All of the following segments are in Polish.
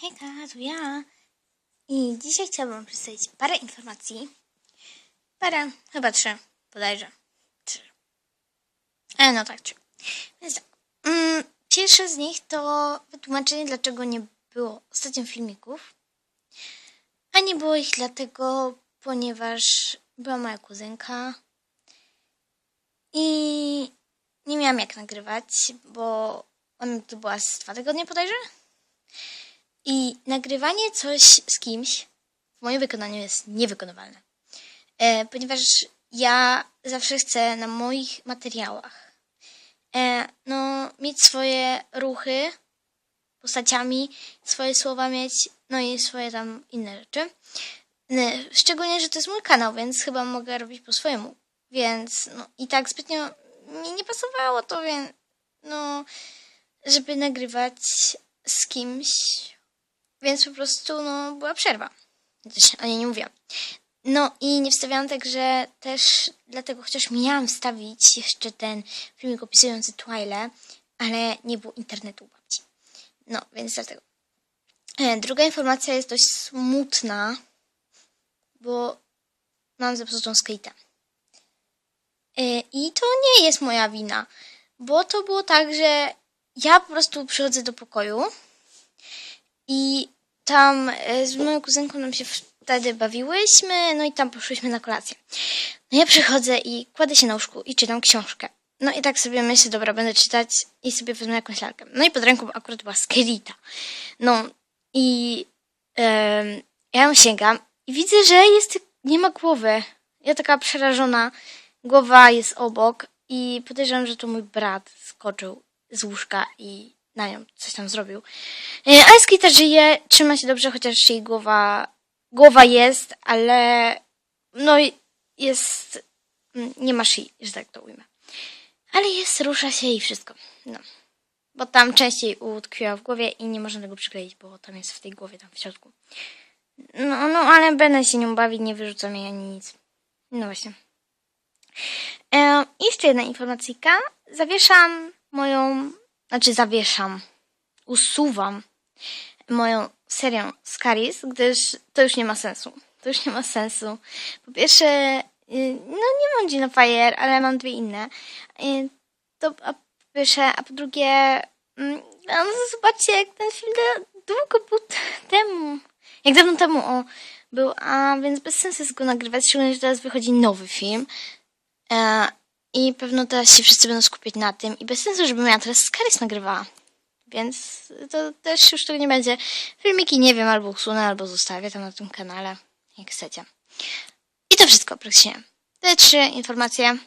Hejka, to ja. I dzisiaj chciałabym przedstawić parę informacji. Parę, chyba trzy, bodajże. Trzy. E, no tak, trzy. Więc tak. Mm, pierwsze z nich to wytłumaczenie, dlaczego nie było ostatnio filmików. A nie było ich dlatego, ponieważ była moja kuzynka. I nie miałam jak nagrywać, bo ona tu była z dwa tygodnie bodajże. I nagrywanie coś z kimś w moim wykonaniu jest niewykonywalne. E, ponieważ ja zawsze chcę na moich materiałach e, no, mieć swoje ruchy postaciami, swoje słowa mieć, no i swoje tam inne rzeczy. E, Szczególnie, że to jest mój kanał, więc chyba mogę robić po swojemu. Więc no, i tak zbytnio mi nie pasowało to, więc no, żeby nagrywać z kimś, więc po prostu no, była przerwa. O niej nie mówiłam. No i nie wstawiałam także też dlatego, chociaż miałam wstawić jeszcze ten filmik opisujący Twile, ale nie było internetu u babci. No, więc dlatego. E, Druga informacja jest dość smutna, bo mam zepsutą skate'a. E, I to nie jest moja wina, bo to było tak, że ja po prostu przychodzę do pokoju i tam e, z moją kuzynką nam się wtedy bawiłyśmy, no i tam poszłyśmy na kolację. No ja przychodzę i kładę się na łóżku i czytam książkę. No i tak sobie myślę, dobra, będę czytać i sobie wezmę jakąś lalkę. No i pod ręką akurat była Skelita. No i em, ja ją sięgam i widzę, że jest, nie ma głowy. Ja taka przerażona, głowa jest obok i podejrzewam, że to mój brat skoczył z łóżka i na nią coś tam zrobił. E, A Skita żyje, trzyma się dobrze, chociaż jej głowa, głowa jest, ale no jest, mm, nie ma szyi, że tak to ujmę. Ale jest, rusza się i wszystko. No. Bo tam częściej utkwiła w głowie i nie można tego przykleić, bo tam jest w tej głowie, tam w środku. No, no, ale będę się nią bawić, nie wyrzucam jej ani nic. No właśnie. E, jeszcze jedna informacyjka. Zawieszam moją, znaczy zawieszam, usuwam moją serię Scaris, gdyż to już nie ma sensu. To już nie ma sensu. Po pierwsze, y, no nie mam Gina Fire, ale mam dwie inne. Y, To po pierwsze, a po drugie, mm, no zobaczcie, jak ten film długo był temu. Jak dawno temu o, był, a więc bez sensu jest go nagrywać, szczególnie, że teraz wychodzi nowy film. E, I pewno teraz się wszyscy będą skupiać na tym i bez sensu, żebym ja teraz Scaris nagrywała. Więc to też już tego nie będzie. Filmiki nie wiem, albo usunę, albo zostawię tam na tym kanale, jak chcecie. I to wszystko praktycznie. Te trzy informacje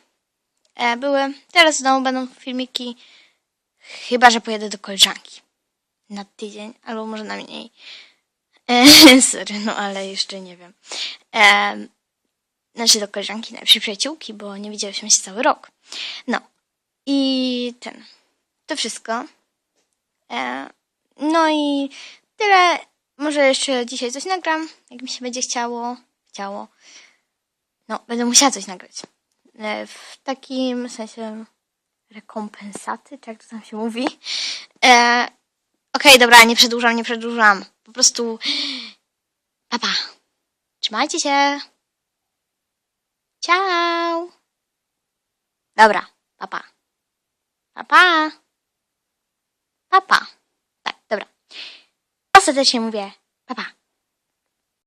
e, były. Teraz znowu będą filmiki, chyba że pojedę do koleżanki na tydzień, albo może na mniej. E, sorry, no ale jeszcze nie wiem. E, znaczy do koleżanki, najlepszej przyjaciółki, bo nie widziałyśmy się cały rok. No. I ten. To wszystko. E, no i tyle. Może jeszcze dzisiaj coś nagram, jak mi się będzie chciało. Chciało. No, będę musiała coś nagrać. E, w takim sensie rekompensaty, jak to tam się mówi. E, Okej, dobra, nie przedłużam, nie przedłużam. Po prostu. Papa. Trzymajcie się. Ciao. Dobra, papa. Papa. Papa. Tak, dobra. Ostatecznie mówię papa.